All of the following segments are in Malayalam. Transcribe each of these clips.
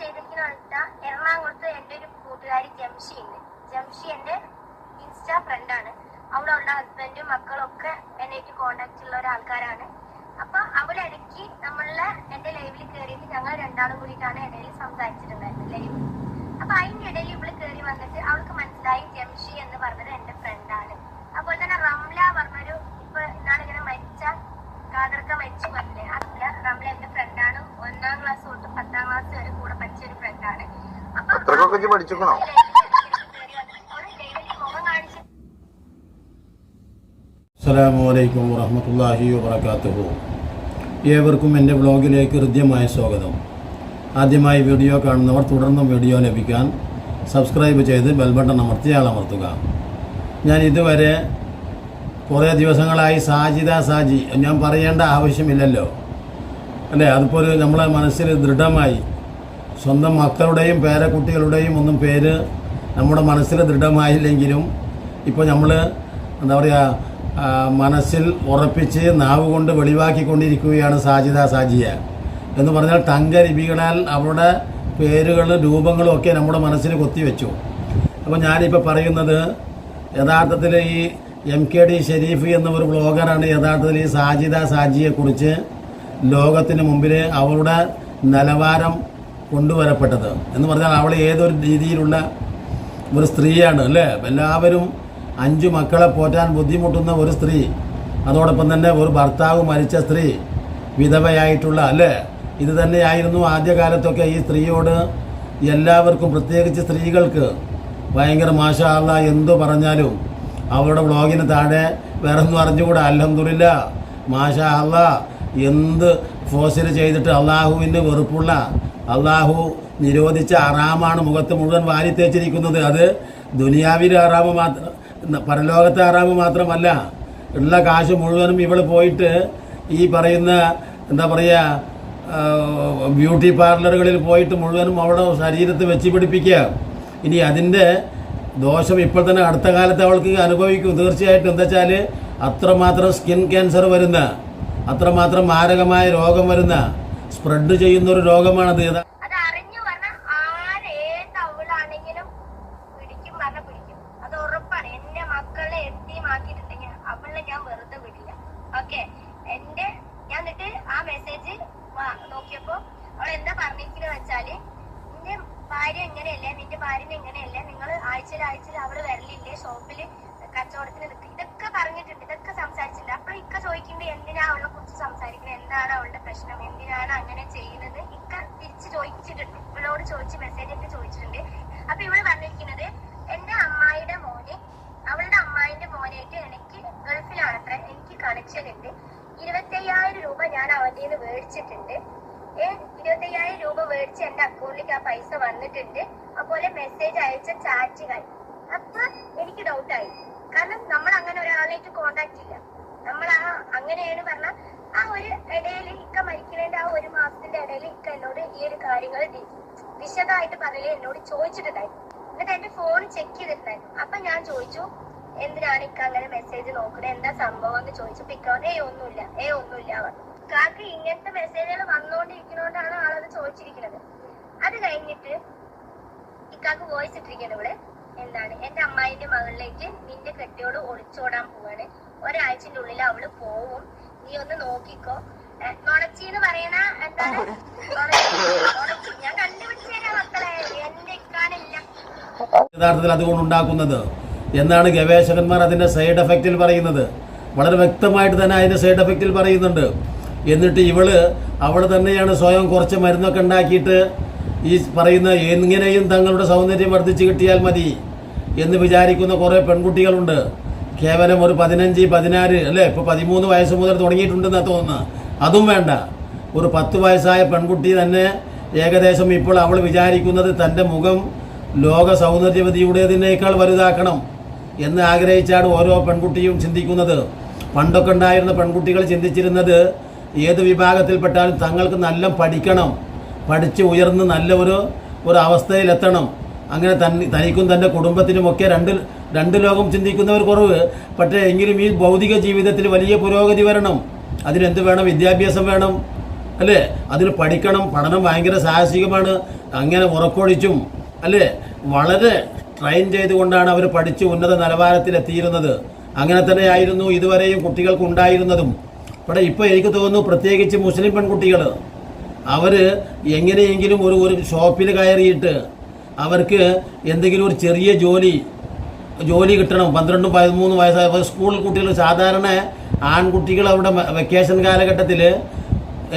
ഇവൾ എന്താ ചെയ്തിരിക്കുന്ന വെച്ചാൽ എറണാകുളത്ത് എന്റെ ഒരു കൂട്ടുകാരി ജംഷി ഉണ്ട് ജംഷി എന്റെ ഇൻസ്റ്റാ ഫ്രണ്ടാണ് അവിടെ ഉള്ള ഹസ്ബൻഡും മക്കളും ഒക്കെ എന്നായിട്ട് കോണ്ടാക്ട് ഉള്ള ഒരാൾക്കാരാണ്. അപ്പൊ അവളിടയ്ക്ക് നമ്മളെ എന്റെ ലൈവിൽ കയറിയിട്ട് ഞങ്ങൾ രണ്ടാളും കൂടിയിട്ടാണ് ഇടയിൽ സംസാരിച്ചിട്ടുണ്ടായിരുന്നത് ലൈവ് അപ്പൊ അതിന്റെ ഇടയിൽ ഇവൾ കയറി വന്നിട്ട് അവൾക്ക് മനസ്സിലായി ജംഷി എന്ന് പറഞ്ഞത് എന്റെ ഫ്രണ്ടാണ് അതുപോലെ തന്നെ റംല പറഞ്ഞൊരു ഇപ്പൊ ഇന്നാളിങ്ങനെ മരിച്ച കാതർക്ക മരിച്ചു പറഞ്ഞില്ലേ? അതില്ല റംല എന്റെ ഫ്രണ്ടാണ് ഒന്നാം ക്ലാസ് തൊട്ട് പത്താം ക്ലാസ് വരെ കൂടെ പഠിച്ച ഒരു ഫ്രണ്ടാണ് അപ്പൊ പഠിച്ചിരിക്കണോ? ഇജ്ജ് പഠിച്ചിക്കണോ? ഒരു ലൈവിൽ മുഖം കാണിച്ച് അസ്സലാമു അലൈക്കും വറഹ്മത്തുള്ളാഹി വബറകാതുഹു ഏവർക്കും എന്റെ വ്ളോഗിലേക്ക് ഹൃദ്യമായ സ്വാഗതം. ആദ്യമായി വീഡിയോ കാണുന്നവർ തുടർന്നും വീഡിയോ ലഭിക്കാൻ സബ്സ്ക്രൈബ് ചെയ്ത് ബെൽബട്ടൺ അമർത്തി ആളമർത്തുക ഞാൻ ഇതുവരെ കുറേ ദിവസങ്ങളായി സാജിദ സാജി ഞാൻ പറയേണ്ട ആവശ്യമില്ലല്ലോ. അല്ലേ? അതിപ്പോൾ ഒരു നമ്മളെ മനസ്സിൽ ദൃഢമായി സ്വന്തം മക്കളുടെയും പേരക്കുട്ടികളുടെയും ഒന്നും പേര് നമ്മുടെ മനസ്സിൽ ദൃഢമായില്ലെങ്കിലും ഇപ്പോൾ നമ്മൾ എന്താ പറയുക മനസ്സിൽ ഉറപ്പിച്ച് നാവ് കൊണ്ട് വെളിവാക്കിക്കൊണ്ടിരിക്കുകയാണ് സാജിദ സാജിയ എന്ന് പറഞ്ഞാൽ തങ്കലിപികളാൽ അവരുടെ പേരുകളും രൂപങ്ങളും ഒക്കെ നമ്മുടെ മനസ്സിൽ കൊത്തിവെച്ചു. അപ്പോൾ ഞാനിപ്പോൾ പറയുന്നത് യഥാർത്ഥത്തിൽ ഈ എം കെ ഡി ഷെരീഫ് എന്ന ഒരു ബ്ലോഗറാണ് യഥാർത്ഥത്തിൽ ഈ സാജിദ സാജിയെക്കുറിച്ച് ലോകത്തിന് മുമ്പിൽ അവരുടെ നിലവാരം കൊണ്ടുവരപ്പെട്ടത്. എന്ന് പറഞ്ഞാൽ അവൾ ഏതൊരു രീതിയിലുള്ള ഒരു സ്ത്രീയാണ് അല്ലേ? എല്ലാവരും അഞ്ചു മക്കളെ പോറ്റാൻ ബുദ്ധിമുട്ടുന്ന ഒരു സ്ത്രീ അതോടൊപ്പം തന്നെ ഒരു ഭർത്താവ് മരിച്ച സ്ത്രീ വിധവയായിട്ടുള്ള അല്ലേ? ഇത് തന്നെയായിരുന്നു ആദ്യകാലത്തൊക്കെ ഈ സ്ത്രീയോട് എല്ലാവർക്കും പ്രത്യേകിച്ച് സ്ത്രീകൾക്ക് ഭയങ്കര മാഷാള്ള എന്തു പറഞ്ഞാലും അവരുടെ വ്ളോഗിന് താഴെ വേറെ ഒന്നും അറിഞ്ഞുകൂടാ അലഹമില്ല മാഷാ അല്ല എന്ത് ഫോസിൽ ചെയ്തിട്ട് അള്ളാഹുവിന് വെറുപ്പുള്ള അള്ളാഹു നിരോധിച്ച അറാമാണ് മുഖത്ത് മുഴുവൻ വാരി തേച്ചിരിക്കുന്നത്. അത് ദുനിയാവിലെ അറാമ് മാത്രം പരലോകത്തെ അറാമ് മാത്രമല്ല ഉള്ള കാശ് മുഴുവനും ഇവൾ പോയിട്ട് ഈ പറയുന്ന എന്താ പറയുക ബ്യൂട്ടി പാർലറുകളിൽ പോയിട്ട് മുഴുവനും അവിടെ ശരീരത്ത് വെച്ച് പിടിപ്പിക്കുക. ഇനി അതിന്റെ ദോഷം ഇപ്പോൾ തന്നെ അടുത്ത കാലത്ത് അവൾക്ക് അനുഭവിക്കും. തീർച്ചയായിട്ടും എന്താ വെച്ചാൽ അത്രമാത്രം സ്കിൻ ക്യാൻസർ വരുന്ന അത്രമാത്രം മാരകമായ രോഗം വരുന്ന സ്പ്രെഡ് ചെയ്യുന്ന ഒരു രോഗമാണത്. ഇത് അത് അറിഞ്ഞു പറഞ്ഞ ആരേത് അവളാണെങ്കിലും പിടിക്കും പറഞ്ഞ പിടിക്കും അത് ഉറപ്പാണ് എന്റെ മക്കളെ എത്തിയുമാക്കിയിട്ടുണ്ടെങ്കിൽ അവളെ ഞാൻ വെറുതെ വിടില്ല ഓക്കെ എന്റെ ഞാൻ എന്നിട്ട് ആ മെസ്സേജ് നോക്കിയപ്പോ അവൾ എന്താ പറഞ്ഞിരിക്കുന്നത് വെച്ചാൽ നിന്റെ ഭാര്യ എങ്ങനെയല്ലേ നിന്റെ ഭാര്യനെ എങ്ങനെയല്ലേ നിങ്ങൾ ആഴ്ചയിൽ ആഴ്ചയിൽ അവൾ വരലില്ലേ ഷോപ്പിൽ കച്ചവടത്തിന് നിൽക്കുക ഇതൊക്കെ പറഞ്ഞിട്ടുണ്ട് ഇതൊക്കെ സംസാരിച്ചിട്ടുണ്ട് അപ്പൊ ഇക്ക ചോദിക്കുന്നത് എന്തിനാ അവളെ കുറിച്ച് സംസാരിക്കുന്നത് എന്താണ് അവളുടെ പ്രശ്നം എന്തിനാണ് അങ്ങനെ ചെയ്യുന്നത് ഇക്ക തിരിച്ച് ചോദിച്ചിട്ടുണ്ട് ഇവളോട് ചോദിച്ച് മെസ്സേജ് ഒക്കെ ചോദിച്ചിട്ടുണ്ട്. അപ്പൊ ഇവൾ പറഞ്ഞിരിക്കുന്നത് എന്റെ അമ്മായിയുടെ മോനെ അവളുടെ അമ്മായിന്റെ മോനായിട്ട് എനിക്ക് ഗൾഫിലാണത്ര എനിക്ക് കണക്ഷൻ ഉണ്ട് ഇരുപത്തയ്യായിരം രൂപ ഞാൻ അവന്റെ നിന്ന് മേടിച്ചിട്ടുണ്ട് ഇരുപത്തയ്യായിരം രൂപ മേടിച്ച് എന്റെ അക്കൗണ്ടിലേക്ക് ആ പൈസ വന്നിട്ടുണ്ട്. അതുപോലെ മെസ്സേജ് അയച്ച ചാറ്റുകൾ അപ്പൊ എനിക്ക് ഡൗട്ടായി കാരണം നമ്മൾ അങ്ങനെ ഒരാളായിട്ട് കോണ്ടാക്ട് ഇല്ല. നമ്മൾ ആ അങ്ങനെയാണ് പറഞ്ഞ ആ ഒരു ഇടയിൽ ഇക്ക മരിക്കുന്നതിന്റെ ആ ഒരു മാസത്തിന്റെ ഇടയിൽ ഇക്ക എന്നോട് ഈ ഒരു കാര്യങ്ങൾ വിശദമായിട്ട് പറയൽ എന്നോട് ചോദിച്ചിട്ടുണ്ടായിരുന്നു എന്നിട്ട് എന്റെ ഫോൺ ചെക്ക് ചെയ്തിട്ടുണ്ടായിരുന്നു അപ്പൊ ഞാൻ ചോദിച്ചു എന്തിനാണ് ഇക്ക അങ്ങനെ മെസ്സേജ് നോക്കുന്നത് എന്താ സംഭവം എന്ന് ചോദിച്ചു. ഇക്ക ഏ ഒന്നുമില്ല ഏ ഒന്നുമില്ല ഇക്കാക്ക് ഇങ്ങനത്തെ മെസ്സേജുകൾ വന്നുകൊണ്ടിരിക്കുന്നോണ്ടാണ് ആളത് ചോദിച്ചിരിക്കുന്നത്. അത് കഴിഞ്ഞിട്ട് ഇക്കാക്ക് വോയിസ് ഇട്ടിരിക്കുന്നത് ഇവിടെ. എന്താണ്? എന്റെ അമ്മായിന്റെ മകളിലേക്ക് നിന്റെ കെട്ടിയോട് ഒളിച്ചോടാൻ പോവാണ്. ഒരാഴ്ചന്റെ ഉള്ളിൽ അവൾ പോവും. നീ ഒന്ന് നോക്കിക്കോ. ഏ, എന്ന് പറയണ എന്താണ്? നുണച്ചി. നുണച്ചി. ഞാൻ കണ്ടുപിടിച്ചു തരാം മക്കളെ. എന്റെ ഇക്കാനില്ല യഥാർത്ഥത്തിൽ അതുകൊണ്ട് ഉണ്ടാക്കുന്നത് എന്നാണ് ഗവേഷകന്മാർ അതിന്റെ സൈഡ് എഫക്റ്റിൽ പറയുന്നത്. വളരെ വ്യക്തമായിട്ട് തന്നെ അതിന്റെ സൈഡ് എഫക്റ്റിൽ പറയുന്നുണ്ട്. എന്നിട്ട് ഇവൾ അവൾ തന്നെയാണ് സ്വയം കുറച്ച് മരുന്നൊക്കെ ഉണ്ടാക്കിയിട്ട് ഈ പറയുന്ന എങ്ങനെയും തങ്ങളുടെ സൗന്ദര്യം വർദ്ധിച്ചു കിട്ടിയാൽ മതി എന്ന് വിചാരിക്കുന്ന കുറേ പെൺകുട്ടികളുണ്ട്. കേവലം ഒരു പതിനഞ്ച് പതിനാറ് അല്ലേ? ഇപ്പോൾ പതിമൂന്ന് വയസ്സ് മുതൽ തുടങ്ങിയിട്ടുണ്ടെന്നാണ് തോന്നുന്നു. അതും വേണ്ട. ഒരു പത്ത് വയസ്സായ പെൺകുട്ടി തന്നെ ഏകദേശം ഇപ്പോൾ അവൾ വിചാരിക്കുന്നത് തന്റെ മുഖം ലോക സൗന്ദര്യവതിയുടേതിനേക്കാൾ വലുതാക്കണം എന്ന് ആഗ്രഹിച്ചാണ് ഓരോ പെൺകുട്ടിയും ചിന്തിക്കുന്നത്. പണ്ടൊക്കെ ഉണ്ടായിരുന്ന പെൺകുട്ടികൾ ചിന്തിച്ചിരുന്നത് ഏത് വിഭാഗത്തിൽപ്പെട്ടാലും തങ്ങൾക്ക് നല്ല പഠിക്കണം. പഠിച്ച് ഉയർന്ന് നല്ല ഒരു ഒരു അവസ്ഥയിലെത്തണം. അങ്ങനെ തന്നെ തനിക്കും തന്റെ കുടുംബത്തിനുമൊക്കെ രണ്ട് രണ്ട് ലോകം ചിന്തിക്കുന്നവർ കുറവ്. പക്ഷേ എങ്കിലും ഈ ഭൗതിക ജീവിതത്തിൽ വലിയ പുരോഗതി വരണം. അതിനെന്ത് വേണം? വിദ്യാഭ്യാസം വേണം. അല്ലേ? അതിൽ പഠിക്കണം. പഠനം ഭയങ്കര സാഹസികമാണ്. അങ്ങനെ ഉറക്കൊഴിച്ചും അല്ലേ? വളരെ ട്രെയിൻ ചെയ്തുകൊണ്ടാണ് അവർ പഠിച്ച് ഉന്നത നിലവാരത്തിലെത്തിയിരുന്നത്. അങ്ങനെ തന്നെ ആയിരുന്നു ഇതുവരെയും കുട്ടികൾക്ക് ഉണ്ടായിരുന്നതും. ഇവിടെ ഇപ്പോൾ എനിക്ക് തോന്നുന്നു പ്രത്യേകിച്ച് മുസ്ലിം പെൺകുട്ടികൾ അവർ എങ്ങനെയെങ്കിലും ഒരു ഒരു ഷോപ്പിൽ കയറിയിട്ട് അവർക്ക് എന്തെങ്കിലും ഒരു ചെറിയ ജോലി ജോലി കിട്ടണം. പന്ത്രണ്ടും പതിമൂന്ന് വയസ്സായ സ്കൂൾ കുട്ടികൾ സാധാരണ ആൺകുട്ടികൾ അവിടെ വെക്കേഷൻ കാലഘട്ടത്തിൽ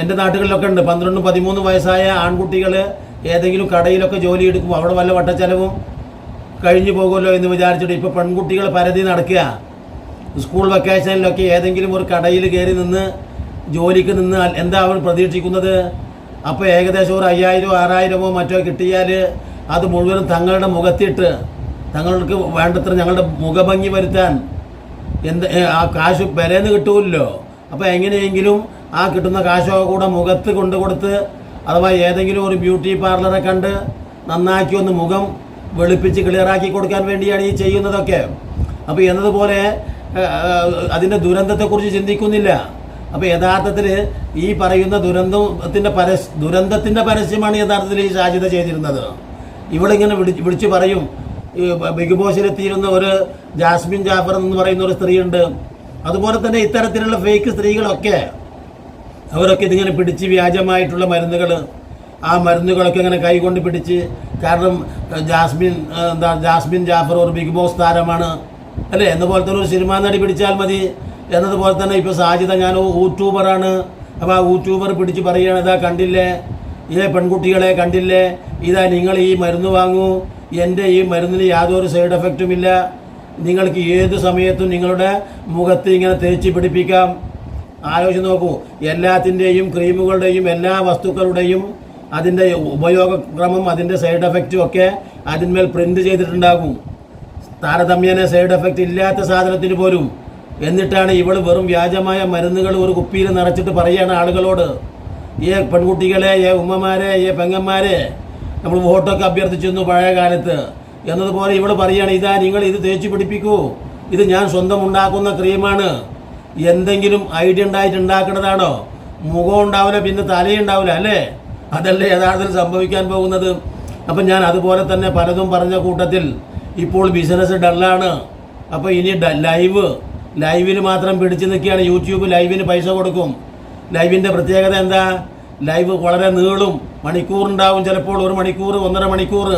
എന്റെ നാട്ടുകളിലൊക്കെ ഉണ്ട്. പന്ത്രണ്ടും പതിമൂന്ന് വയസ്സായ ആൺകുട്ടികൾ ഏതെങ്കിലും കടയിലൊക്കെ ജോലി എടുക്കുമ്പോൾ അവിടെ വല്ല വട്ടച്ചെലവും കഴിഞ്ഞു പോകുമല്ലോ എന്ന് വിചാരിച്ചിട്ട് ഇപ്പോൾ പെൺകുട്ടികൾ പരതി നടക്കുക. സ്കൂൾ വെക്കേഷനിലൊക്കെ ഏതെങ്കിലും ഒരു കടയിൽ കയറി നിന്ന് ജോലിക്ക് നിന്ന് എന്താ അവൻ പ്രതീക്ഷിക്കുന്നത്? അപ്പോൾ ഏകദേശം ഒരു അയ്യായിരമോ ആറായിരമോ മറ്റോ കിട്ടിയാൽ അത് മുഴുവനും തങ്ങളുടെ മുഖത്തിട്ട് തങ്ങൾക്ക് വേണ്ടത്ര ഞങ്ങളുടെ മുഖഭംഗി വരുത്താൻ എന്ത് ആ കാശ് പെരേന്ന് കിട്ടുമല്ലോ അപ്പോൾ എങ്ങനെയെങ്കിലും ആ കിട്ടുന്ന കാശൊക്കെ കൂടെ മുഖത്ത് കൊണ്ടു കൊടുത്ത് അഥവാ ഏതെങ്കിലും ഒരു ബ്യൂട്ടി പാർലറെ കണ്ട് നന്നാക്കി ഒന്ന് മുഖം വെളുപ്പിച്ച് ക്ലിയറാക്കി കൊടുക്കാൻ വേണ്ടിയാണ് ഈ ചെയ്യുന്നതൊക്കെ. അപ്പോൾ എന്നതുപോലെ അതിന്റെ ദുരന്തത്തെക്കുറിച്ച് ചിന്തിക്കുന്നില്ല. അപ്പോൾ യഥാർത്ഥത്തിൽ ഈ പറയുന്ന ദുരന്തത്തിന്റെ പരസ് ദുരന്തത്തിന്റെ പരസ്യമാണ് യഥാർത്ഥത്തിൽ ഈ സാധ്യത ചെയ്തിരുന്നത്. ഇവളിങ്ങനെ വിളിച്ച് വിളിച്ചു പറയും ബിഗ് ബോസിലെത്തിയിരുന്ന ഒരു ജാസ്മിൻ ജാഫർ എന്ന് പറയുന്ന ഒരു സ്ത്രീയുണ്ട്. അതുപോലെ തന്നെ ഇത്തരത്തിലുള്ള ഫേക്ക് സ്ത്രീകളൊക്കെ അവരൊക്കെ ഇതിങ്ങനെ പിടിച്ച് വ്യാജമായിട്ടുള്ള മരുന്നുകൾ ആ മരുന്നുകളൊക്കെ ഇങ്ങനെ കൈകൊണ്ട് പിടിച്ച് കാരണം ജാസ്മിൻ എന്താ ജാസ്മിൻ ജാഫർ ഒരു ബിഗ് ബോസ് താരമാണ്. അല്ലേ? എന്ന പോലത്തെ ഒരു സിനിമാ നടി പിടിച്ചാൽ മതി. എന്നതുപോലെ തന്നെ ഇപ്പോൾ സാജിത ഞാൻ യൂട്യൂബറാണ്. അപ്പോൾ ആ യൂട്യൂബർ പിടിച്ച് പറയുകയാണ് ഇതാ കണ്ടില്ലേ? ഏ പെൺകുട്ടികളെ കണ്ടില്ലേ? ഇതാ നിങ്ങൾ ഈ മരുന്ന് വാങ്ങൂ. എന്റെ ഈ മരുന്നിന് യാതൊരു സൈഡ് എഫക്റ്റും ഇല്ല. നിങ്ങൾക്ക് ഏത് സമയത്തും നിങ്ങളുടെ മുഖത്ത് ഇങ്ങനെ തേച്ച് പിടിപ്പിക്കാം. ആലോചിച്ച് നോക്കൂ. എല്ലാത്തിന്റെയും ക്രീമുകളുടെയും എല്ലാ വസ്തുക്കളുടെയും അതിന്റെ ഉപയോഗക്രമം അതിന്റെ സൈഡ് എഫക്റ്റും ഒക്കെ അതിന്മേൽ പ്രിന്റ് ചെയ്തിട്ടുണ്ടാകും. താരതമ്യേന സൈഡ് എഫക്റ്റ് ഇല്ലാത്ത സാധനത്തിന് പോലും. എന്നിട്ടാണ് ഇവൾ വെറും വ്യാജമായ മരുന്നുകൾ ഒരു കുപ്പിയിൽ നിറച്ചിട്ട് പറയുകയാണ് ആളുകളോട്. ഏ പെൺകുട്ടികളെ ഈ ഉമ്മമാരെ ഈ പെങ്ങന്മാരെ നമ്മൾ വോട്ടൊക്കെ അഭ്യർത്ഥിച്ചിരുന്നു പഴയ കാലത്ത്. എന്നതുപോലെ ഇവിടെ പറയുകയാണ് ഇതാ നിങ്ങൾ ഇത് തേച്ച് പിടിപ്പിക്കൂ. ഇത് ഞാൻ സ്വന്തം ഉണ്ടാക്കുന്ന ക്രീമാണ്. എന്തെങ്കിലും ഐഡിയ ഉണ്ടായിട്ട് ഉണ്ടാക്കേണ്ടതാണോ? മുഖം ഉണ്ടാവില്ല പിന്നെ തലയുണ്ടാവില്ല അല്ലേ? അതല്ലേ യഥാർത്ഥത്തിൽ സംഭവിക്കാൻ പോകുന്നത്? അപ്പം ഞാൻ അതുപോലെ തന്നെ പലതും പറഞ്ഞ കൂട്ടത്തിൽ ഇപ്പോൾ ബിസിനസ് ഡള്ളാണ്. അപ്പോൾ ഇനി ലൈവ് ലൈവിന് മാത്രം പിടിച്ചു നിൽക്കുകയാണ്. യൂട്യൂബ് ലൈവിന് പൈസ കൊടുക്കും. ലൈവിന്റെ പ്രത്യേകത എന്താ? ലൈവ് വളരെ നീളും മണിക്കൂറുണ്ടാവും ചിലപ്പോൾ ഒരു മണിക്കൂർ ഒന്നര മണിക്കൂർ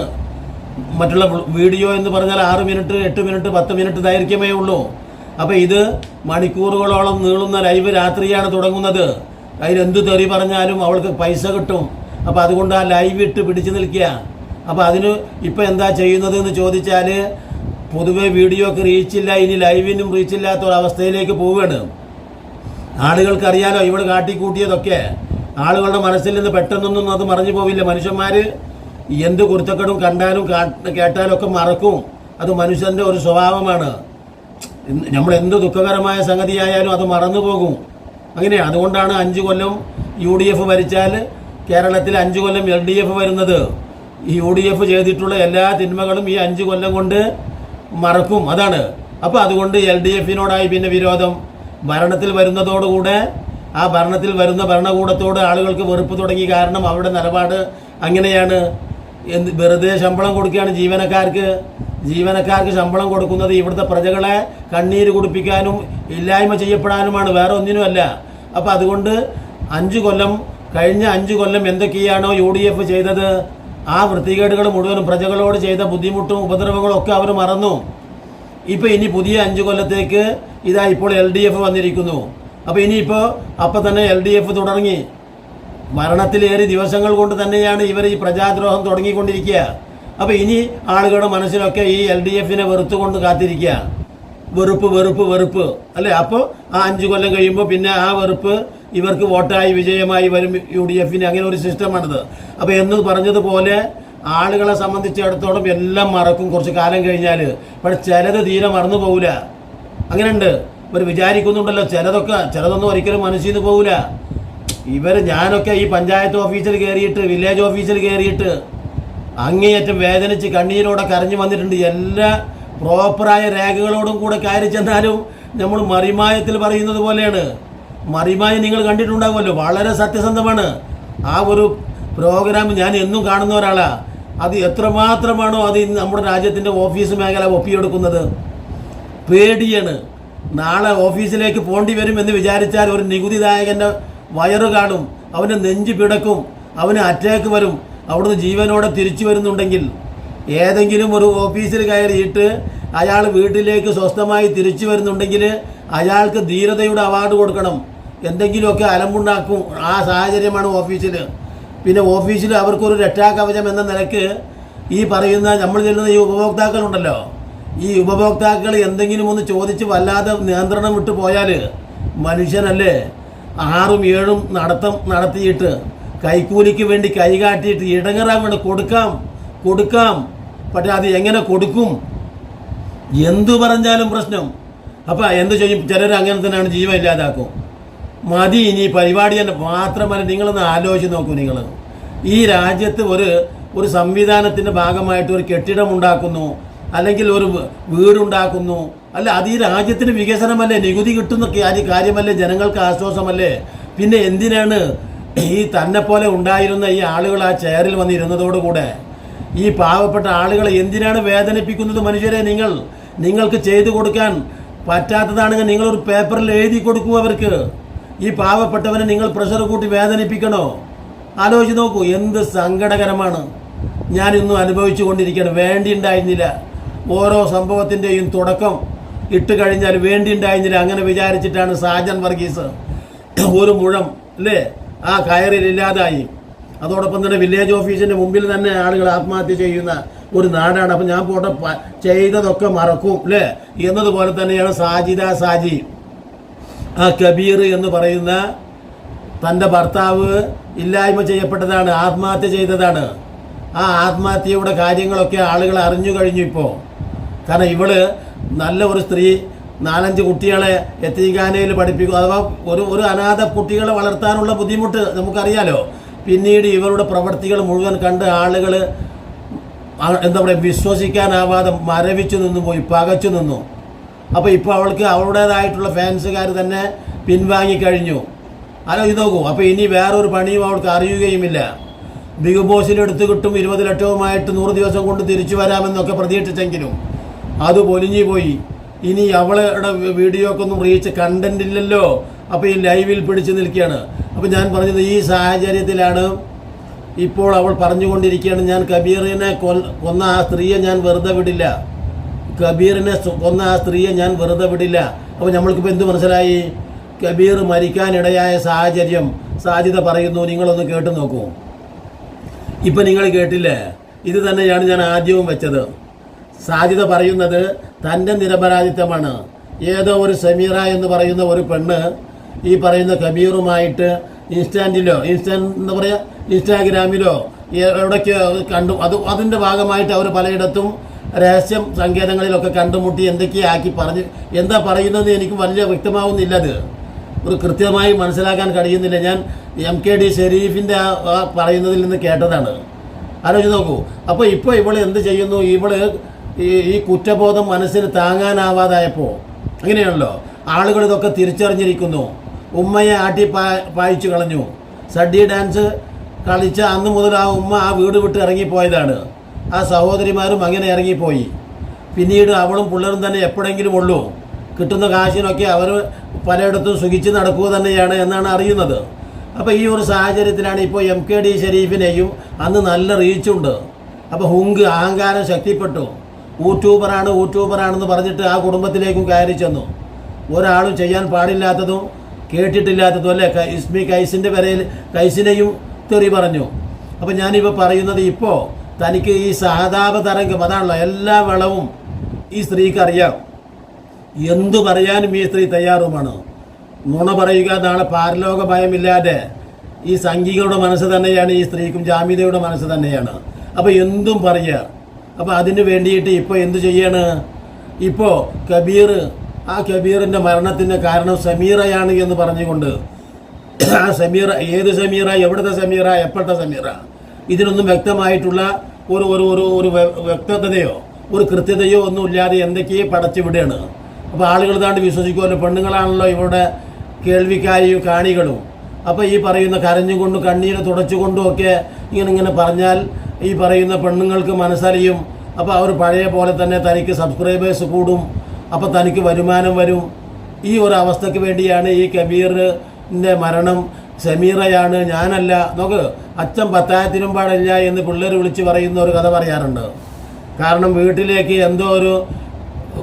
മറ്റുള്ള വീഡിയോ എന്ന് പറഞ്ഞാൽ ആറ് മിനിറ്റ് എട്ട് മിനിറ്റ് പത്ത് മിനിറ്റ് ദൈർഘ്യമേ ഉള്ളൂ. അപ്പോൾ ഇത് മണിക്കൂറുകളോളം നീളുന്ന ലൈവ് രാത്രിയാണ് തുടങ്ങുന്നത്. അതിലെന്ത് തെറി പറഞ്ഞാലും അവൾക്ക് പൈസ കിട്ടും. അപ്പോൾ അതുകൊണ്ട് ആ ലൈവ് ഇട്ട് പിടിച്ചു നിൽക്കുക. അപ്പോൾ അതിന് ഇപ്പോൾ എന്താ ചെയ്യുന്നത് എന്ന് ചോദിച്ചാൽ പൊതുവെ വീഡിയോക്ക് റീച്ചില്ല ഇനി ലൈവിനും റീച്ചില്ലാത്ത അവസ്ഥയിലേക്ക് പോവുകയാണ്. ആളുകൾക്ക് അറിയാലോ ഇവിടെ കാട്ടിക്കൂട്ടിയതൊക്കെ. ആളുകളുടെ മനസ്സിൽ നിന്ന് പെട്ടെന്നൊന്നും അത് മറഞ്ഞു പോവില്ല. മനുഷ്യന്മാർ എന്ത് കുരുത്തക്കെടും കണ്ടാലും കേട്ടാലും ഒക്കെ മറക്കും. അത് മനുഷ്യന്റെ ഒരു സ്വഭാവമാണ്. നമ്മൾ എന്ത് ദുഃഖകരമായ സംഗതിയായാലും അത് മറന്നു പോകും. അങ്ങനെ അതുകൊണ്ടാണ് അഞ്ച് കൊല്ലം യു ഡി എഫ് ഭരിച്ചാൽ കേരളത്തിൽ അഞ്ച് കൊല്ലം എൽ ഡി എഫ് വരുന്നത്. ഈ യു ഡി എഫ് ചെയ്തിട്ടുള്ള എല്ലാ തിന്മകളും ഈ അഞ്ച് കൊല്ലം കൊണ്ട് മറക്കും. അതാണ്. അപ്പോൾ അതുകൊണ്ട് എൽ ഡി എഫിനോടായി പിന്നെ വിരോധം. ഭരണത്തിൽ വരുന്നതോടുകൂടെ ആ ഭരണത്തിൽ വരുന്ന ഭരണകൂടത്തോട് ആളുകൾക്ക് വെറുപ്പ് തുടങ്ങി കാരണം അവരുടെ നിലപാട് അങ്ങനെയാണ്. എന്ത് വെറുതെ ശമ്പളം കൊടുക്കുകയാണ് ജീവനക്കാർക്ക്. ജീവനക്കാർക്ക് ശമ്പളം കൊടുക്കുന്നത് ഇവിടുത്തെ പ്രജകളെ കണ്ണീര് കുടിപ്പിക്കാനും ഇല്ലായ്മ ചെയ്യപ്പെടാനുമാണ് വേറെ ഒന്നിനുമല്ല. അപ്പം അതുകൊണ്ട് അഞ്ച് കൊല്ലം കഴിഞ്ഞ അഞ്ച് കൊല്ലം എന്തൊക്കെയാണോ യു ഡി എഫ് ചെയ്തത് ആ വൃത്തികേടുകൾ മുഴുവനും പ്രജകളോട് ചെയ്ത ബുദ്ധിമുട്ടും ഉപദ്രവങ്ങളും ഒക്കെ അവർ മറന്നു. ഇപ്പോൾ ഇനി പുതിയ അഞ്ചു കൊല്ലത്തേക്ക് ഇതാ ഇപ്പോൾ എൽ ഡി എഫ് വന്നിരിക്കുന്നു. അപ്പൊ ഇനിയിപ്പോ അപ്പൊ തന്നെ എൽ ഡി എഫ് തുടങ്ങി. മരണത്തിലേറി ദിവസങ്ങൾ കൊണ്ട് തന്നെയാണ് ഇവർ ഈ പ്രജാദ്രോഹം തുടങ്ങിക്കൊണ്ടിരിക്കുക. അപ്പോൾ ഇനി ആളുകളുടെ മനസ്സിലൊക്കെ ഈ എൽ ഡി എഫിനെ വെറുത്തുകൊണ്ട് കാത്തിരിക്കുക. വെറുപ്പ് വെറുപ്പ് വെറുപ്പ്. അല്ലേ? അപ്പോൾ ആ അഞ്ചു കൊല്ലം കഴിയുമ്പോൾ പിന്നെ ആ വെറുപ്പ് ഇവർക്ക് വോട്ടായി വിജയമായി വരും യു ഡി എഫിന്. അങ്ങനെ ഒരു സിസ്റ്റമാണിത്. അപ്പോൾ എന്ന് പറഞ്ഞതുപോലെ ആളുകളെ സംബന്ധിച്ചിടത്തോളം എല്ലാം മറക്കും കുറച്ച് കാലം കഴിഞ്ഞാൽ പക്ഷെ ചിലത് തീരെ മറന്നു പോകില്ല അങ്ങനെയുണ്ട്. ഇവർ വിചാരിക്കുന്നുണ്ടല്ലോ ചിലതൊക്കെ ചിലതൊന്നും ഒരിക്കലും മനസ്സിൽ നിന്ന് പോകില്ല ഇവർ ഞാനൊക്കെ ഈ പഞ്ചായത്ത് ഓഫീസിൽ കയറിയിട്ട് വില്ലേജ് ഓഫീസിൽ കയറിയിട്ട് അങ്ങേയറ്റം വേദനിച്ച് കണ്ണീരോടെ കരഞ്ഞു വന്നിട്ടുണ്ട്. എല്ലാ പ്രോപ്പറായ രേഖകളോടും കൂടെ കയറി ചെന്നാലും നമ്മൾ മറിമായത്തിൽ പറയുന്നത് പോലെയാണ്. മറിമായം നിങ്ങൾ കണ്ടിട്ടുണ്ടാകുമല്ലോ വളരെ സത്യസന്ധമാണ്. ആ ഒരു പ്രോഗ്രാം ഞാൻ എന്നും കാണുന്ന ഒരാളാണ് അത് എത്രമാത്രമാണോ അത് നമ്മുടെ രാജ്യത്തിന്റെ ഓഫീസ് മേഖല ഒപ്പിയെടുക്കുന്നത്. പേടിയാണ്. നാളെ ഓഫീസിലേക്ക് പോണ്ടി വരും എന്ന് വിചാരിച്ചാൽ ഒരു നികുതിദായകന്റെ വയറ് കാണും അവന് നെഞ്ച് പിടക്കും അവന് അറ്റാക്ക് വരും അവിടുന്ന് ജീവനോടെ തിരിച്ചു വരുന്നുണ്ടെങ്കിൽ ഏതെങ്കിലും ഒരു ഓഫീസിൽ കയറിയിട്ട് അയാൾ വീട്ടിലേക്ക് സ്വസ്ഥമായി തിരിച്ചു വരുന്നുണ്ടെങ്കിൽ അയാൾക്ക് ധീരതയുടെ അവാർഡ് കൊടുക്കണം. എന്തെങ്കിലുമൊക്കെ അലമ്പുണ്ടാക്കും ആ സാഹചര്യമാണ് ഓഫീസിൽ പിന്നെ ഓഫീസിൽ അവർക്കൊരു രക്ഷാകവചം എന്ന നിലയ്ക്ക് ഈ പറയുന്ന നമ്മൾ ചെല്ലുന്ന ഈ ഉപഭോക്താക്കളുണ്ടല്ലോ. ഈ ഉപഭോക്താക്കൾ എന്തെങ്കിലും ഒന്ന് ചോദിച്ച് വല്ലാതെ നിയന്ത്രണം വിട്ടു പോയാൽ മനുഷ്യനല്ലേ? ആറും ഏഴും നടത്തം നടത്തിയിട്ട് കൈക്കൂലിക്ക് വേണ്ടി കൈകാട്ടിയിട്ട് ഇടങ്ങറാൻ വേണ്ട കൊടുക്കാം കൊടുക്കാം. പക്ഷെ അത് എങ്ങനെ കൊടുക്കും? എന്തു പറഞ്ഞാലും പ്രശ്നം. അപ്പം എന്ത് ചെയ്യും? ചിലർ അങ്ങനെ തന്നെയാണ് ജീവൻ ഇല്ലാതാക്കും. മതി ഇനി പരിപാടി തന്നെ മാത്രമല്ല നിങ്ങളൊന്ന് ആലോചിച്ച് നോക്കൂ നിങ്ങൾ ഈ രാജ്യത്ത് ഒരു ഒരു സംവിധാനത്തിന്റെ ഭാഗമായിട്ട് ഒരു കെട്ടിടം ഉണ്ടാക്കുന്നു. അല്ലെങ്കിൽ ഒരു വീടുണ്ടാക്കുന്നു. അല്ല അത് ഈ രാജ്യത്തിന് വികസനമല്ലേ? നികുതി കിട്ടുന്ന കാര്യ- കാര്യമല്ലേ? ജനങ്ങൾക്ക് ആശ്വാസമല്ലേ? പിന്നെ എന്തിനാണ് ഈ തന്നെ പോലെ ഉണ്ടായിരുന്ന ഈ ആളുകൾ ആ ചെയറിൽ വന്നിരുന്നതോടുകൂടെ ഈ പാവപ്പെട്ട ആളുകളെ എന്തിനാണ് വേദനിപ്പിക്കുന്നത് മനുഷ്യരെ നിങ്ങൾ? നിങ്ങൾക്ക് ചെയ്തു കൊടുക്കാൻ പറ്റാത്തതാണെങ്കിൽ നിങ്ങളൊരു പേപ്പറിൽ എഴുതി കൊടുക്കൂ അവർക്ക്. ഈ പാവപ്പെട്ടവനെ നിങ്ങൾ പ്രഷർ കൂട്ടി വേദനിപ്പിക്കണോ? ആലോചിച്ച് നോക്കൂ എന്ത് സങ്കടകരമാണ്. ഞാനിന്നും അനുഭവിച്ചു കൊണ്ടിരിക്കുകയാണ്. വേണ്ടിയുണ്ടായിരുന്നില്ല. ഓരോ സംഭവത്തിന്റെയും തുടക്കം ഇട്ട് കഴിഞ്ഞാൽ വേണ്ടിയുണ്ടായിരുന്നില്ല അങ്ങനെ വിചാരിച്ചിട്ടാണ് സാജൻ വർഗീസ് ഒരു മുഴം അല്ലേ? ആ കയറിൽ ഇല്ലാതായി. അതോടൊപ്പം തന്നെ വില്ലേജ് ഓഫീസിന്റെ മുമ്പിൽ തന്നെ ആളുകൾ ആത്മഹത്യ ചെയ്യുന്ന ഒരു നാടാണ്. അപ്പം ഞാൻ പോട്ടെ ചെയ്തതൊക്കെ മറക്കും അല്ലേ? എന്നതുപോലെ തന്നെയാണ് സാജിദ സാജി. ആ കബീർ എന്ന് പറയുന്ന തന്റെ ഭർത്താവ് ഇല്ലായ്മ ചെയ്യപ്പെട്ടതാണ് ആത്മഹത്യ ചെയ്തതാണ്. ആ ആത്മഹത്യയുടെ കാര്യങ്ങളൊക്കെ ആളുകൾ അറിഞ്ഞു കഴിഞ്ഞു ഇപ്പോൾ കാരണം ഇവൾ നല്ല ഒരു സ്ത്രീ നാലഞ്ച് കുട്ടികളെ എത്തിക്കാനയിൽ പഠിപ്പിക്കും. അഥവാ ഒരു ഒരു അനാഥ കുട്ടികളെ വളർത്താനുള്ള ബുദ്ധിമുട്ട് നമുക്കറിയാലോ. പിന്നീട് ഇവരുടെ പ്രവർത്തികൾ മുഴുവൻ കണ്ട് ആളുകൾ എന്താ പറയുക വിശ്വസിക്കാനാവാതെ മരവിച്ചു നിന്നു പോയി പകച്ചു നിന്നു. അപ്പോൾ ഇപ്പോൾ അവൾക്ക് അവളുടേതായിട്ടുള്ള ഫാൻസുകാർ തന്നെ പിൻവാങ്ങിക്കഴിഞ്ഞു ആലോചിച്ച് നോക്കൂ. അപ്പോൾ ഇനി വേറൊരു പണിയും അവൾക്ക് അറിയുകയുമില്ല. ബിഗ് ബോസിന് എടുത്തു കിട്ടും ഇരുപത് ലക്ഷവുമായിട്ട് നൂറ് ദിവസം കൊണ്ട് തിരിച്ചു വരാമെന്നൊക്കെ പ്രതീക്ഷിച്ചെങ്കിലും അത് പൊലിഞ്ഞു പോയി. ഇനി അവളുടെ വീഡിയോ ഒക്കെ ഒന്നും റീച്ച് കണ്ടന്റ് ഇല്ലല്ലോ. അപ്പോൾ ഈ ലൈവിൽ പിടിച്ചു നിൽക്കുകയാണ്. അപ്പോൾ ഞാൻ പറഞ്ഞത് ഈ സാഹചര്യത്തിലാണ് ഇപ്പോൾ അവൾ പറഞ്ഞുകൊണ്ടിരിക്കുകയാണ്. ഞാൻ കബീറിനെ കൊന്ന ആ സ്ത്രീയെ ഞാൻ വെറുതെ വിടില്ല. കബീറിനെ കൊന്ന ആ സ്ത്രീയെ ഞാൻ വെറുതെ വിടില്ല. അപ്പോൾ നമ്മൾക്കിപ്പോൾ എന്ത് മനസ്സിലായി? കബീർ മരിക്കാനിടയായ സാഹചര്യം സാധ്യത പറയുന്നു. നിങ്ങളൊന്ന് കേട്ട് നോക്കൂ. ഇപ്പൊ നിങ്ങൾ കേട്ടില്ലേ? ഇത് തന്നെയാണ് ഞാൻ ആദ്യവും വെച്ചത്. സാധ്യത പറയുന്നത് തന്റെ നിരപരാധിത്വമാണ്. ഏതോ ഒരു സമീറ എന്ന് പറയുന്ന ഒരു പെണ്ണ് ഈ പറയുന്ന കബീറുമായിട്ട് ഇൻസ്റ്റാന്റിലോ ഇൻസ്റ്റാൻ എന്താ പറയുക ഇൻസ്റ്റാഗ്രാമിലോ എവിടേക്കോ കണ്ടു. അത് അതിന്റെ ഭാഗമായിട്ട് അവർ പലയിടത്തും രഹസ്യം സങ്കേതങ്ങളിലൊക്കെ കണ്ടുമുട്ടി എന്തൊക്കെയാക്കി പറഞ്ഞ് എന്താ പറയുന്നത് എനിക്ക് വലിയ വ്യക്തമാവുന്നില്ല അത്. ഒരു കൃത്യമായി മനസ്സിലാക്കാൻ കഴിയുന്നില്ല. ഞാൻ എം കെ ഡി ഷെരീഫിന്റെ ആ പറയുന്നതിൽ നിന്ന് കേട്ടതാണ്. ആലോചിച്ച് നോക്കൂ. അപ്പോൾ ഇപ്പോൾ ഇവൾ എന്ത് ചെയ്യുന്നു? ഇവൾ ഈ ഈ കുറ്റബോധം മനസ്സിന് താങ്ങാനാവാതായപ്പോൾ അങ്ങനെയാണല്ലോ. ആളുകൾ ഇതൊക്കെ തിരിച്ചറിഞ്ഞിരിക്കുന്നു. ഉമ്മയെ ആട്ടി പാ പായിച്ചു കളഞ്ഞു. സഡി ഡാൻസ് കളിച്ച അന്ന് മുതൽ ആ ഉമ്മ ആ വീട് വിട്ട് ഇറങ്ങിപ്പോയതാണ്. ആ സഹോദരിമാരും അങ്ങനെ ഇറങ്ങിപ്പോയി. പിന്നീട് അവളും പിള്ളേരും തന്നെ എപ്പോഴെങ്കിലും ഉള്ളൂ. കിട്ടുന്ന കാശിനൊക്കെ അവർ പലയിടത്തും സുഖിച്ച് നടക്കുക തന്നെയാണ് എന്നാണ് അറിയുന്നത്. അപ്പോൾ ഈ ഒരു സാഹചര്യത്തിലാണ് ഇപ്പോൾ എം കെ ഡി ഷെരീഫിനെയും അന്ന് നല്ല റീച്ചുണ്ട്. അപ്പോൾ ഹുങ്ക് അഹങ്കാരം ശക്തിപ്പെട്ടു. യൂട്യൂബറാണ് യൂട്യൂബറാണെന്ന് പറഞ്ഞിട്ട് ആ കുടുംബത്തിലേക്കും കയറി ചെന്നു. ഒരാളും ചെയ്യാൻ പാടില്ലാത്തതും കേട്ടിട്ടില്ലാത്തതും അല്ലേ? ഇസ്മി കൈസിന്റെ വരയിൽ കൈസിനെയും തെറി പറഞ്ഞു. അപ്പം ഞാനിപ്പോൾ പറയുന്നത് ഇപ്പോൾ തനിക്ക് ഈ സഹതാപ തരംഗം അതാണല്ലോ എല്ലാ വളവും ഈ സ്ത്രീക്ക് അറിയാം. എന്തു പറയാനും ഈ സ്ത്രീ തയ്യാറുമാണ്. നുണ പറയുക നാളെ പാരലോക ഭയമില്ലാതെ ഈ സംഘികളുടെ മനസ്സ് തന്നെയാണ് ഈ സ്ത്രീക്കും ജാമ്യതയുടെ മനസ്സ് തന്നെയാണ്. അപ്പോൾ എന്തും പറയുക അപ്പോൾ അതിന് വേണ്ടിയിട്ട് ഇപ്പോൾ എന്തു ചെയ്യാണ്? ഇപ്പോൾ കബീർ ആ കബീറിന്റെ മരണത്തിന് കാരണം സമീറയാണ് എന്ന് പറഞ്ഞുകൊണ്ട് ആ സമീറ ഏത് സമീറ എവിടുത്തെ സമീറ എപ്പോഴത്തെ സമീറ? ഇതിനൊന്നും വ്യക്തമായിട്ടുള്ള ഒരു ഒരു ഒരു ഒരു വ്യക്തതയോ ഒരു കൃത്യതയോ ഒന്നും ഇല്ലാതെ എന്തൊക്കെയോ പടച്ചു വിടുകയാണ്. അപ്പോൾ ആളുകൾ താണ്ട് വിശ്വസിക്കുമല്ലോ പെണ്ണുങ്ങളാണല്ലോ ഇവരുടെ കേൾവിക്കാരിയും കാണികളും. അപ്പോൾ ഈ പറയുന്ന കരഞ്ഞുകൊണ്ടും കണ്ണീര് തുടച്ചുകൊണ്ടും ഒക്കെ ഇങ്ങനെ ഇങ്ങനെ പറഞ്ഞാൽ ഈ പറയുന്ന പെണ്ണുങ്ങൾക്ക് മനസ്സറിയും അപ്പോൾ അവർ പഴയ പോലെ തന്നെ തനിക്ക് സബ്സ്ക്രൈബേഴ്സ് കൂടും. അപ്പോൾ തനിക്ക് വരുമാനം വരും. ഈ ഒരു അവസ്ഥയ്ക്ക് വേണ്ടിയാണ് ഈ കബീറിന്റെ മരണം. സമീറയാണ് ഞാനല്ല. നോക്ക് അച്ഛൻ പത്തായത്തിനും പാടില്ല എന്ന് പിള്ളേർ വിളിച്ച് പറയുന്ന ഒരു കഥ പറയാറുണ്ട്. കാരണം വീട്ടിലേക്ക് എന്തോ ഒരു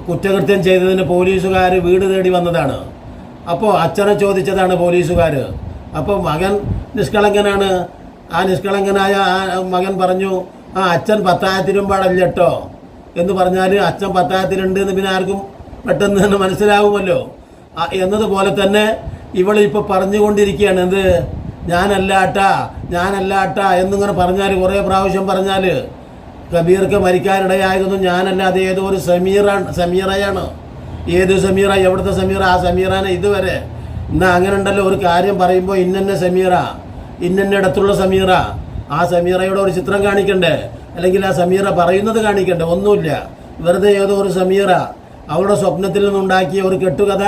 കുറ്റകൃത്യം ചെയ്തതിന് പോലീസുകാർ വീട് തേടി വന്നതാണ്. അപ്പോൾ അച്ഛനെ ചോദിച്ചതാണ് പോലീസുകാർ അപ്പോൾ മകൻ നിഷ്കളങ്കനാണ്. ആ നിഷ്കളങ്കനായ ആ മകൻ പറഞ്ഞു ആ അച്ഛൻ പത്തായത്തിലും പാടില്ല കേട്ടോ എന്ന് പറഞ്ഞാൽ അച്ഛൻ പത്തായത്തിലുണ്ട് എന്ന് പിന്നെ ആർക്കും പെട്ടെന്ന് തന്നെ മനസ്സിലാവുമല്ലോ. എന്നതുപോലെ തന്നെ ഇവളിപ്പോൾ പറഞ്ഞുകൊണ്ടിരിക്കുകയാണ് എന്ത്? ഞാനല്ലാട്ടാ ഞാനല്ലാട്ടാ എന്നിങ്ങനെ പറഞ്ഞാൽ കുറേ പ്രാവശ്യം പറഞ്ഞാൽ കബീർക്ക് മരിക്കാനിടയായതൊന്നും ഞാനല്ല അത് ഏതോ ഒരു സമീറാണ് സമീറയാണ്. ഏത് സമീറ? എവിടുത്തെ സമീറ? ആ സമീറാണ് ഇതുവരെ. എന്നാൽ അങ്ങനെ ഉണ്ടല്ലോ ഒരു കാര്യം പറയുമ്പോൾ ഇന്നെ സമീറ ഇന്നന്നെ ഇടത്തുള്ള സമീറ. ആ സമീറയുടെ ഒരു ചിത്രം കാണിക്കണ്ടേ? അല്ലെങ്കിൽ ആ സമീറ പറയുന്നത് കാണിക്കണ്ടേ? ഒന്നുമില്ല. വെറുതെ ഏതോ ഒരു സമീറ അവരുടെ സ്വപ്നത്തിൽ നിന്നുണ്ടാക്കിയ ഒരു കെട്ടുകഥ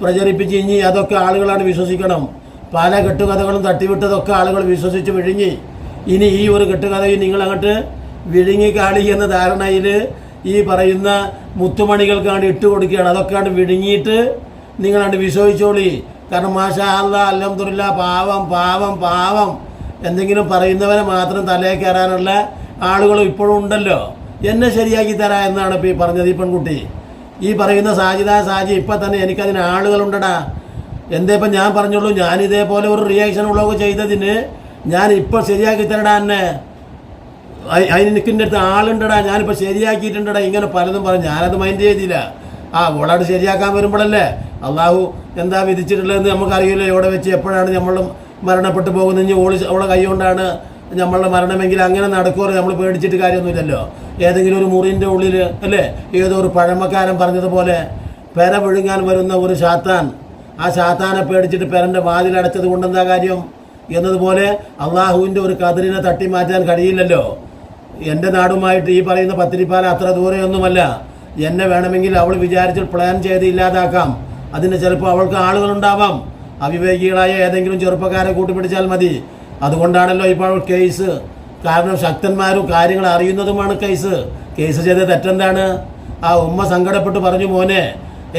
പ്രചരിപ്പിച്ച് ഇനി അതൊക്കെ ആളുകളാണ് വിശ്വസിക്കണം. പല കെട്ടുകഥകളും തട്ടിവിട്ടതൊക്കെ ആളുകൾ വിശ്വസിച്ച് വിഴുങ്ങി. ഇനി ഈ ഒരു കെട്ടുകഥയും നിങ്ങൾ അങ്ങോട്ട് വിഴുങ്ങി കാളി എന്ന ധാരണയിൽ ഈ പറയുന്ന മുത്തുമണികൾക്കാണ് ഇട്ട് കൊടുക്കുകയാണ് അതൊക്കെയാണ് വിഴുങ്ങിയിട്ട് നിങ്ങളാണ് വിശ്വസിച്ചോളി. കാരണം മാഷാ അല്ല പാവം പാവം പാവം എന്തെങ്കിലും പറയുന്നവരെ മാത്രം തലയിൽ കയറാനുള്ള ആളുകളും ഇപ്പോഴും ഉണ്ടല്ലോ. എന്നെ ശരിയാക്കി തരാ എന്നാണ് ഇപ്പോൾ ഈ പറഞ്ഞത് ഈ പെൺകുട്ടി. ഈ പറയുന്ന സാജിത സാജി ഇപ്പം തന്നെ എനിക്കതിന് ആളുകളുണ്ടടാ. എന്താ ഇപ്പം ഞാൻ പറഞ്ഞുള്ളൂ ഞാൻ ഇതേപോലെ ഒരു റിയാക്ഷൻ വ്ളോഗ് ചെയ്തതിന് ഞാൻ ഇപ്പം ശരിയാക്കി തരടാ എന്നെ. അതിന് നിൽക്കുന്ന അടുത്ത് ആളുണ്ടടാ ഞാനിപ്പോൾ ശരിയാക്കിയിട്ടുണ്ടടാ ഇങ്ങനെ പലതും പറഞ്ഞു. ഞാനത് മൈൻഡ് ചെയ്തില്ല. ആ ഓളാട് ശരിയാക്കാൻ വരുമ്പോഴല്ലേ? അള്ളാഹു എന്താ വിധിച്ചിട്ടുള്ളതെന്ന് നമുക്കറിയില്ല? എവിടെ വെച്ച് എപ്പോഴാണ് നമ്മൾ മരണപ്പെട്ടു പോകുന്നത്? ഇനി ഓളി അവളെ കൈ കൊണ്ടാണ് നമ്മളുടെ മരണമെങ്കിൽ അങ്ങനെ നടക്കുമോ നമ്മൾ പേടിച്ചിട്ട് കാര്യമൊന്നുമില്ലല്ലോ. ഏതെങ്കിലും ഒരു മുറിന്റെ ഉള്ളിൽ അല്ലേ? ഏതോ ഒരു പഴമക്കാരൻ പറഞ്ഞതുപോലെ പെര വിഴുങ്ങാൻ വരുന്ന ഒരു ശാത്താൻ ആ ശാത്താനെ പേടിച്ചിട്ട് പെരന്റെ വാതിലടച്ചത് കൊണ്ടെന്താ കാര്യം? എന്നതുപോലെ അള്ളാഹുവിന്റെ ഒരു കതിരിനെ തട്ടി മാറ്റാൻ കഴിയില്ലല്ലോ. എന്റെ നാടുമായിട്ട് ഈ പറയുന്ന പത്തിരിപ്പാല അത്ര ദൂരെയൊന്നുമല്ല. എന്നെ വേണമെങ്കിൽ അവൾ വിചാരിച്ച് പ്ലാൻ ചെയ്ത് ഇല്ലാതാക്കാം. അതിന് ചിലപ്പോൾ അവൾക്ക് ആളുകളുണ്ടാവാം. അവിവേകികളായ ഏതെങ്കിലും ചെറുപ്പക്കാരെ കൂട്ടിപ്പിടിച്ചാൽ മതി. അതുകൊണ്ടാണല്ലോ ഇപ്പോൾ കേസ് കാരണം ശക്തന്മാരും കാര്യങ്ങൾ അറിയുന്നതുമാണ് കേസ് കേസ് ചെയ്ത തെറ്റെന്താണ്? ആ ഉമ്മ സങ്കടപ്പെട്ട് പറഞ്ഞു മോനെ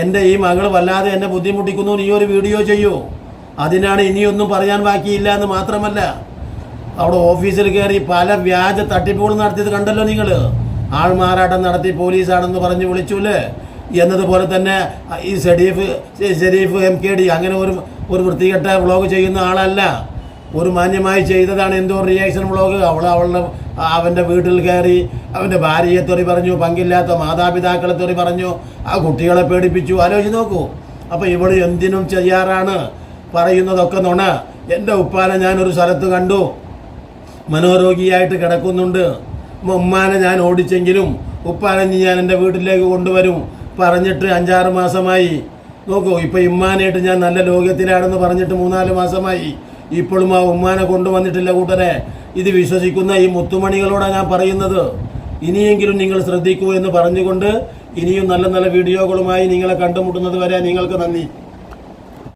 എന്റെ ഈ മകൾ വല്ലാതെ എന്നെ ബുദ്ധിമുട്ടിക്കുന്നു. നീ ഒരു വീഡിയോ ചെയ്യൂ. അതിനാണ് ഇനിയൊന്നും പറയാൻ ബാക്കിയില്ല എന്ന് മാത്രമല്ല അവിടെ ഓഫീസിൽ കയറി പല വ്യാജ തട്ടിപ്പുകൾ നടത്തിയത് കണ്ടല്ലോ നിങ്ങൾ ആൾമാറാട്ടം നടത്തി പോലീസാണെന്ന് പറഞ്ഞ് വിളിച്ചുല്ലേ? എന്നതുപോലെ തന്നെ ഈ Sharif Sharif M K D അങ്ങനെ ഒരു ഒരു വൃത്തികെട്ട വ്ളോഗ് ചെയ്യുന്ന ആളല്ല. ഒരു മാന്യമായി ചെയ്തതാണ് എന്തോ റിയാക്ഷൻ വ്ളോഗ്. അവൾ അവളുടെ അവന്റെ വീട്ടിൽ കയറി അവന്റെ ഭാര്യയെ തെറി പറഞ്ഞു പങ്കില്ലാത്ത മാതാപിതാക്കളെ തെറി പറഞ്ഞു ആ കുട്ടികളെ പേടിപ്പിച്ചു. ആലോചിച്ച് നോക്കൂ. അപ്പോൾ ഇവൾ എന്തിനും ചെയ്യാറാണ് പറയുന്നതൊക്കെ നുണ. എന്റെ ഉപ്പാനെ ഞാനൊരു സ്ഥലത്ത് കണ്ടു. മനോരോഗിയായിട്ട് കിടക്കുന്നുണ്ട്. ഉമ്മാനെ ഞാൻ ഓടിച്ചെങ്കിലും ഉപ്പാനഞ്ഞ് ഞാൻ എന്റെ വീട്ടിലേക്ക് കൊണ്ടുവരും പറഞ്ഞിട്ട് അഞ്ചാറ് മാസമായി. നോക്കൂ ഇപ്പം ഇമ്മാനായിട്ട് ഞാൻ നല്ല ലോകത്തിലാണെന്ന് പറഞ്ഞിട്ട് മൂന്നാൽ മാസമായി. ഇപ്പോഴും ആ ഉമ്മാനെ കൊണ്ടുവന്നിട്ടില്ല കൂട്ടരെ. ഇത് വിശ്വസിക്കുന്ന ഈ മുത്തുമണികളോടാണ് ഞാൻ പറയുന്നത്. ഇനിയെങ്കിലും നിങ്ങൾ ശ്രദ്ധിക്കൂ എന്ന് പറഞ്ഞുകൊണ്ട് ഇനിയും നല്ല നല്ല വീഡിയോകളുമായി നിങ്ങളെ കണ്ടുമുട്ടുന്നത് വരെ നിങ്ങൾക്ക് നന്ദി.